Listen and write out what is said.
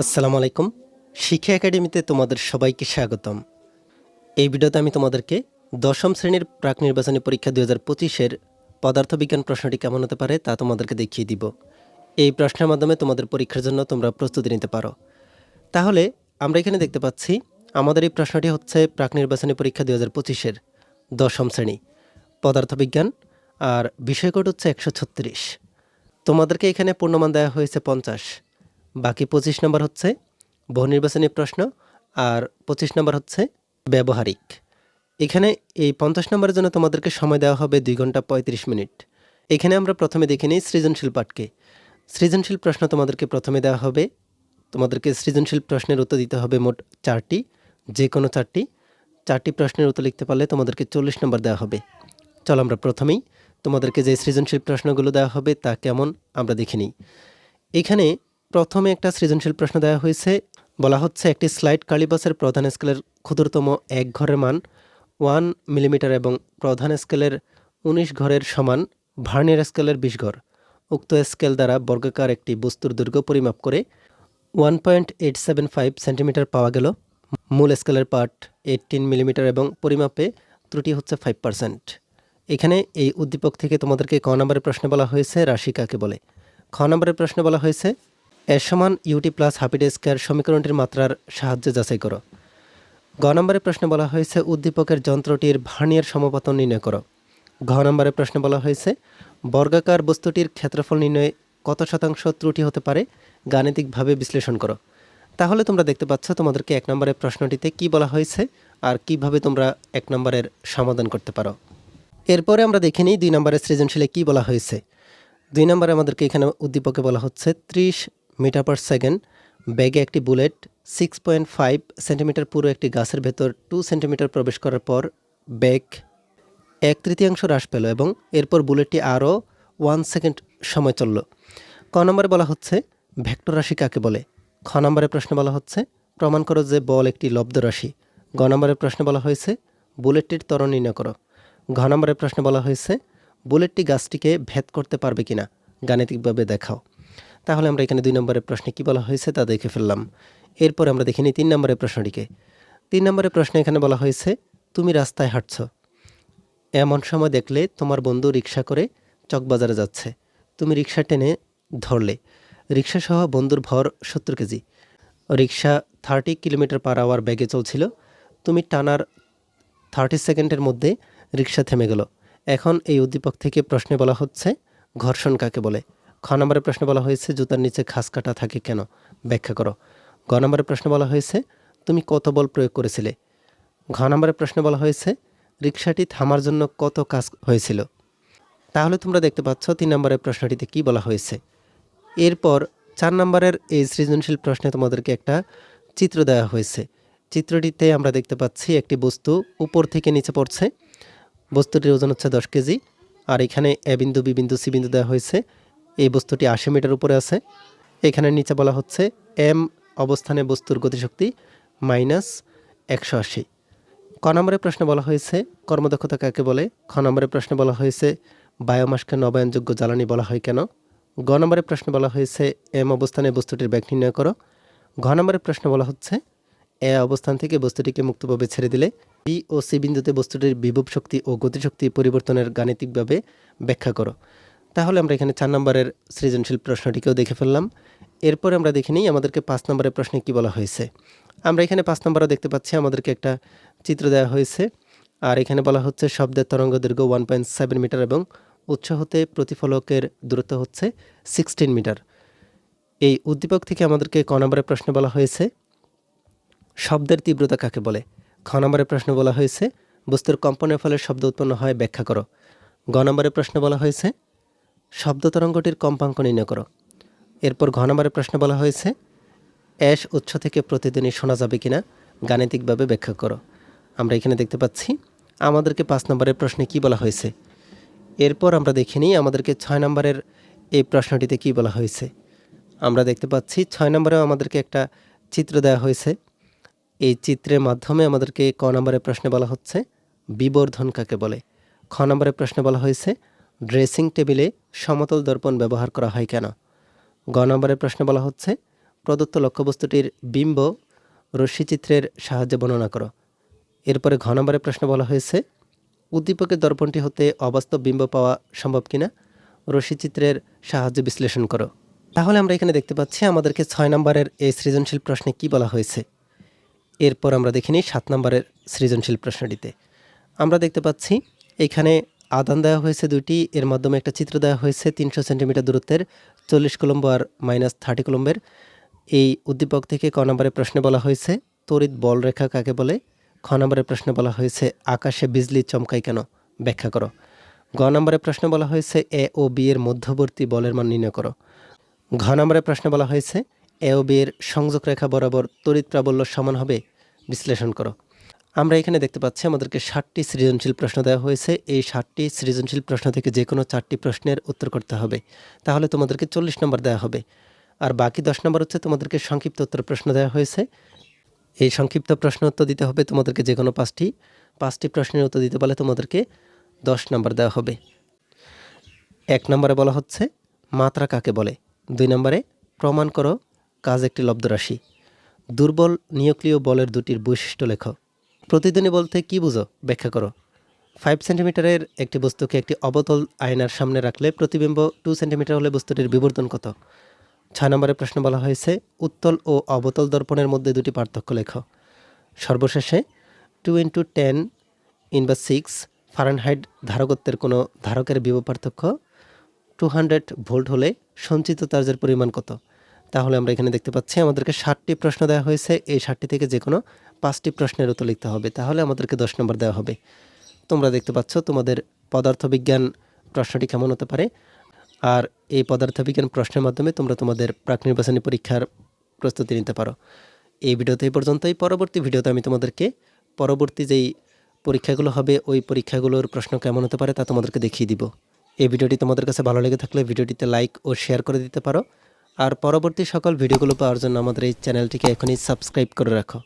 আসসালামু আলাইকুম। শিক্ষা একাডেমিতে তোমাদের সবাইকে স্বাগতম। এই ভিডিওতে আমি তোমাদেরকে দশম শ্রেণির প্রাক নির্বাচনী পরীক্ষা দু হাজার পঁচিশের পদার্থবিজ্ঞান প্রশ্নটি কেমন হতে পারে তা তোমাদেরকে দেখিয়ে দিব। এই প্রশ্নের মাধ্যমে তোমাদের পরীক্ষার জন্য তোমরা প্রস্তুতি নিতে পারো। তাহলে আমরা এখানে দেখতে পাচ্ছি, আমাদের এই প্রশ্নটি হচ্ছে প্রাক নির্বাচনী পরীক্ষা দু হাজার পঁচিশের দশম শ্রেণি, পদার্থবিজ্ঞান, আর বিষয়কোড হচ্ছে একশো ছত্রিশ। তোমাদেরকে এখানে পূর্ণমান দেওয়া হয়েছে পঞ্চাশ। বাকি পঁচিশ নম্বর হচ্ছে বহুনির্বাচনী প্রশ্ন আর পঁচিশ নম্বর হচ্ছে ব্যবহারিক। এখানে এই পঞ্চাশ নম্বরের জন্য তোমাদেরকে সময় দেওয়া হবে দুই ঘণ্টা পঁয়ত্রিশ মিনিট। এখানে আমরা প্রথমে দেখে নিই সৃজনশীল পাঠকে। সৃজনশীল প্রশ্ন তোমাদেরকে প্রথমে দেওয়া হবে। তোমাদেরকে সৃজনশীল প্রশ্নের উত্তর দিতে হবে মোট চারটি, যে কোনো চারটি। চারটি প্রশ্নের উত্তর লিখতে পারলে তোমাদেরকে চল্লিশ নম্বর দেওয়া হবে। চলো আমরা প্রথমেই তোমাদেরকে যে সৃজনশীল প্রশ্নগুলো দেওয়া হবে তা কেমন আমরা দেখে নিই। এখানে প্রথমে একটা সৃজনশীল প্রশ্ন দেওয়া হয়েছে। বলা হচ্ছে, একটি স্লাইড কালিবাসের প্রধান স্কেলের ক্ষুদ্রতম এক ঘরের মান ওয়ান মিলিমিটার এবং প্রধান স্কেলের উনিশ ঘরের সমান ভার্নিয়ার স্কেলের বিশ ঘর। উক্ত স্কেল দ্বারা বর্গাকার একটি বস্তুর দৈর্ঘ্য পরিমাপ করে one point eight seven five centimetre পাওয়া গেল। মূল স্কেলের পার্ট এইটিন মিলিমিটার এবং পরিমাপে ত্রুটি হচ্ছে ফাইভ পার্সেন্ট। এখানে এই উদ্দীপক থেকে তোমাদেরকে ক নম্বরের প্রশ্নে বলা হয়েছে, রাশি কাকে বলে? খ নম্বরের প্রশ্নে বলা হয়েছে এর সমান ইউটি প্লাস স্কোয়ার সমীকরণটির মাত্রার সাহায্যে যাচাই করো। গ নম্বরের প্রশ্নে বলা হয়েছে, উদ্দীপকের যন্ত্রটির ভার্নিয়ার সমপতন নির্ণয় করো। ঘ নম্বরের প্রশ্নে বলা হয়েছে, বর্গাকার বস্তুটির ক্ষেত্রফল নির্ণয়ে কত শতাংশ ত্রুটি হতে পারে, গাণিতিকভাবে বিশ্লেষণ করো। তাহলে তোমরা দেখতে পাচ্ছ তোমাদেরকে এক নম্বরের প্রশ্নটিতে কি বলা হয়েছে আর কীভাবে তোমরা এক নম্বরের সমাধান করতে পারো। এরপরে আমরা দেখে নিই দুই নম্বরের সৃজনশীলে কি বলা হয়েছে। দুই নম্বরে আমাদেরকে এখানে উদ্দীপকে বলা হচ্ছে, ত্রিশ মিটার পার সেকেন্ড, ব্যাগে একটি bullet six point five centimetre পুরো একটি গাছের ভেতর টু সেন্টিমিটার প্রবেশ করার পর ব্যাগ এক তৃতীয়াংশ হ্রাস পেল এবং এরপর বুলেটটি আরও ওয়ান সেকেন্ড সময় চলল। ক নম্বরে বলা হচ্ছে, ভেক্টর রাশি কাকে বলে? খ নম্বরের প্রশ্নে বলা হচ্ছে, প্রমাণ করো যে বল একটি লব্ধ রাশি। গ নম্বরের প্রশ্নে বলা হয়েছে, বুলেটটির ত্বরণ নির্ণয় করো। ঘ নম্বরের প্রশ্নে বলা হয়েছে, বুলেটটি গাছটিকে ভেদ করতে পারবে কিনা, গাণিতিকভাবে দেখাও। তাহলে আমরা এখানে দুই নম্বরের প্রশ্নে কি বলা হয়েছে তা দেখে ফেললাম। এরপর আমরা দেখিনি তিন নম্বরের প্রশ্নটিকে। তিন নম্বরের প্রশ্নে এখানে বলা হয়েছে, তুমি রাস্তায় হাঁটছ। এমন সময় দেখলে তোমার বন্ধু রিক্সা করে চকবাজারে যাচ্ছে। তুমি রিক্সা টেনে ধরলে। রিক্সা সহ বন্ধুর ভর সত্তর KG. Rickshaw thirty kilometre per hour ব্যাগে চলছিল। তুমি টানার থার্টি সেকেন্ডের মধ্যে রিক্সা থেমে গেল। এখন এই উদ্দীপক থেকে প্রশ্নে বলা হচ্ছে, ঘর্ষণ কাকে বলে? খ নম্বরের প্রশ্নে বলা হয়েছে, জুতার নিচে খাস কাটা থাকে কেন? ব্যাখ্যা করো। গ নম্বরের প্রশ্নে বলা হয়েছে, তুমি কত বল প্রয়োগ করেছিলে? ঘ নম্বরের প্রশ্নে বলা হয়েছে রিক্সাটি থামার জন্য কত কাজ হয়েছিল? তাহলে তোমরা দেখতে পাচ্ছ, তিন নম্বরের প্রশ্নটিতে কি বলা হয়েছে? এরপর চার নম্বরের এই সৃজনশীল প্রশ্নে তোমাদেরকে একটা চিত্র দেওয়া হয়েছে। চিত্রটিতে আমরা দেখতে পাচ্ছি, একটি বস্তু উপর থেকে নিচে পড়ছে। বস্তুটির ওজন হচ্ছে দশ কেজি, আর এখানে এ বিন্দু, বি বিন্দু, সি বিন্দু দেওয়া হয়েছে। এই বস্তুটি আশি মিটার উপরে আছে। এখানে নিচে বলা হচ্ছে এম অবস্থানে বস্তুর গতিশক্তি মাইনাস একশো আশি। ক নম্বরের প্রশ্নে বলা হয়েছে, কর্মদক্ষতা কাকে বলে? খ নম্বরের প্রশ্নে বলা হয়েছে, বায়োমাসকে নবায়নযোগ্য জ্বালানি বলা হয় কেন? গ নম্বরের প্রশ্নে বলা হয়েছে, এম অবস্থানে বস্তুটির ব্যাগ নির্ণয় করো। ঘ নম্বরের প্রশ্নে বলা হচ্ছে, এ অবস্থান থেকে বস্তুটিকে মুক্তভাবে ছেড়ে দিলে বি ও সি বিন্দুতে বস্তুটির বিভব শক্তি ও গতিশক্তি পরিবর্তনের গাণিতিকভাবে ব্যাখ্যা করো। তাহলে আমরা এখানে চার নম্বরের সৃজনশীল প্রশ্নটিকেও দেখে ফেললাম। এরপরে আমরা দেখে নিই আমাদেরকে পাঁচ নম্বরের প্রশ্নে কি বলা হয়েছে। আমরা এখানে পাঁচ নম্বরও দেখতে পাচ্ছি, আমাদেরকে একটা চিত্র দেওয়া হয়েছে। আর এখানে বলা হচ্ছে, শব্দের তরঙ্গ দৈর্ঘ্য ওয়ান পয়েন্ট সেভেন মিটার এবং উৎস হতে প্রতিফলকের দূরত্ব হচ্ছে সিক্সটিন মিটার। এই উদ্দীপক থেকে আমাদেরকে ক নম্বরের প্রশ্ন বলা হয়েছে, শব্দের তীব্রতা কাকে বলে? খ নম্বরের প্রশ্ন বলা হয়েছে, বস্তুর কম্পনের ফলে শব্দ উৎপন্ন হয়, ব্যাখ্যা করো। গ নম্বরের প্রশ্ন বলা হয়েছে শব্দ তরঙ্গটির কম্পাঙ্ক নির্ণয় করো। এরপর ঘ নম্বরের প্রশ্ন বলা হয়েছে অ্যাশ উৎস থেকে প্রতিদিনই শোনা যাবে কিনা গাণিতিকভাবে ব্যাখ্যা করো। আমরা এখানে দেখতে পাচ্ছি, আমাদেরকে পাঁচ নম্বরের প্রশ্নে কি বলা হয়েছে? এরপর আমরা দেখে নিই আমাদেরকে ছয় নম্বরের এই প্রশ্নটিতে কি বলা হয়েছে। আমরা দেখতে পাচ্ছি, ছয় নম্বরেও আমাদেরকে একটা চিত্র দেওয়া হয়েছে। এই চিত্রের মাধ্যমে আমাদেরকে ক নম্বরের প্রশ্নে বলা হচ্ছে, বিবর্ধন কাকে বলে? খ নম্বরের প্রশ্নে বলা হয়েছে ড্রেসিং টেবিলে সমতল দর্পণ ব্যবহার করা হয় কেন? গ নম্বরের প্রশ্নে বলা হচ্ছে, প্রদত্ত লক্ষ্যবস্তুটির বিম্ব রশ্মিচিত্রের সাহায্যে বর্ণনা করো। এরপরে ঘ নম্বরের প্রশ্ন বলা হয়েছে, উদ্দীপকের দর্পণটি হতে অবাস্তব বিম্ব পাওয়া সম্ভব কিনা? রশ্মিচিত্রের সাহায্যে বিশ্লেষণ করো। তাহলে আমরা এখানে দেখতে পাচ্ছি আমাদেরকে ছয় নম্বরের এই সৃজনশীল প্রশ্নে কি বলা হয়েছে। এরপর আমরা দেখে নিই সাত নম্বরের সৃজনশীল প্রশ্নটিতে। আমরা দেখতে পাচ্ছি, এখানে আদান দেওয়া হয়েছে দুটি এর মাধ্যমে একটা চিত্র দেওয়া হয়েছে তিনশো সেন্টিমিটার দূরত্বের, চল্লিশ কলম্ব আর মাইনাস থার্টি কলম্বের। এই উদ্দীপক থেকে ক নম্বরের প্রশ্নে বলা হয়েছে, তড়িৎ বল রেখা কাকে বলে? খ নম্বরের প্রশ্নে বলা হয়েছে, আকাশে বিজলি চমকায় কেন? ব্যাখ্যা করো। গ নম্বরের প্রশ্নে বলা হয়েছে, এ ও বি এর মধ্যবর্তী বলের মান নির্ণয় করো। ঘ নম্বরের প্রশ্নে বলা হয়েছে, এ ও বি এর সংযোগ রেখা বরাবর তড়িৎ প্রাবল্য সমান হবে? বিশ্লেষণ করো। আমরা এখানে দেখতে পাচ্ছি আমাদেরকে ষাটটি সৃজনশীল প্রশ্ন দেওয়া হয়েছে। এই ষাটটি সৃজনশীল প্রশ্ন থেকে যে কোনো চারটি প্রশ্নের উত্তর করতে হবে। তাহলে তোমাদেরকে চল্লিশ নম্বর দেওয়া হবে। আর বাকি দশ নম্বর হচ্ছে তোমাদেরকে সংক্ষিপ্ত উত্তর প্রশ্ন দেওয়া হয়েছে। এই সংক্ষিপ্ত প্রশ্ন উত্তর দিতে হবে তোমাদেরকে যে কোনো পাঁচটি। পাঁচটি প্রশ্নের উত্তর দিতে বলে তোমাদেরকে দশ নম্বর দেওয়া হবে। এক নম্বরে বলা হচ্ছে, মাত্রা কাকে বলে? দুই নম্বরে, প্রমাণ করো কাজ একটি লব্ধরাশি দুর্বল নিউক্লিয় বলের দুটির বৈশিষ্ট্য লেখো। প্রতিদিনই বলতে কি বুঝো? ব্যাখ্যা করো। ফাইভ সেন্টিমিটারের একটি বস্তুকে একটি অবতল আয়নার সামনে রাখলে প্রতিবিম্ব টু সেন্টিমিটার হলে বস্তুটির বিবর্তন কত? ছয় নম্বরের প্রশ্ন বলা হয়েছে, উত্তল ও অবতল দর্পণের মধ্যে দুটি পার্থক্য লেখো। সর্বশেষে টু ইন্টু টেন ইনবা সিক্স ফারেনহাইট ধারকত্বের কোনো ধারকের বিভব পার্থক্য টু হান্ড্রেড ভোল্ট হলে সঞ্চিত চার্জের পরিমাণ কত? তাহলে আমরা এখানে দেখতে পাচ্ছি আমাদেরকে ষাটটি প্রশ্ন দেওয়া হয়েছে, এই ষাটটি থেকে যে কোনো পাঁচটি প্রশ্নের উত্তর লিখতে হবে, তাহলে আমাদেরকে দশ নম্বর দেওয়া হবে। তোমরা দেখতে পাচ্ছ তোমাদের পদার্থবিজ্ঞান প্রশ্নটি কেমন হতে পারে, আর এই পদার্থবিজ্ঞান প্রশ্নের মাধ্যমে তোমরা তোমাদের প্রাক নির্বাচনী পরীক্ষার প্রস্তুতি নিতে পারো। এই ভিডিওতে এই পর্যন্তই, পরবর্তী ভিডিওতে আমি তোমাদেরকে পরবর্তী যেই পরীক্ষাগুলো হবে, ওই পরীক্ষাগুলোর প্রশ্ন কেমন হতে পারে তা তোমাদেরকে দেখিয়ে দিব। এই ভিডিওটি তোমাদের কাছে ভালো লেগে থাকলে ভিডিওটিতে লাইক ও শেয়ার করে দিতে পারো। আর পরবর্তী সকল ভিডিওগুলো পাওয়ার জন্য আমাদের এই চ্যানেলটিকে এখনই সাবস্ক্রাইব করে রাখো।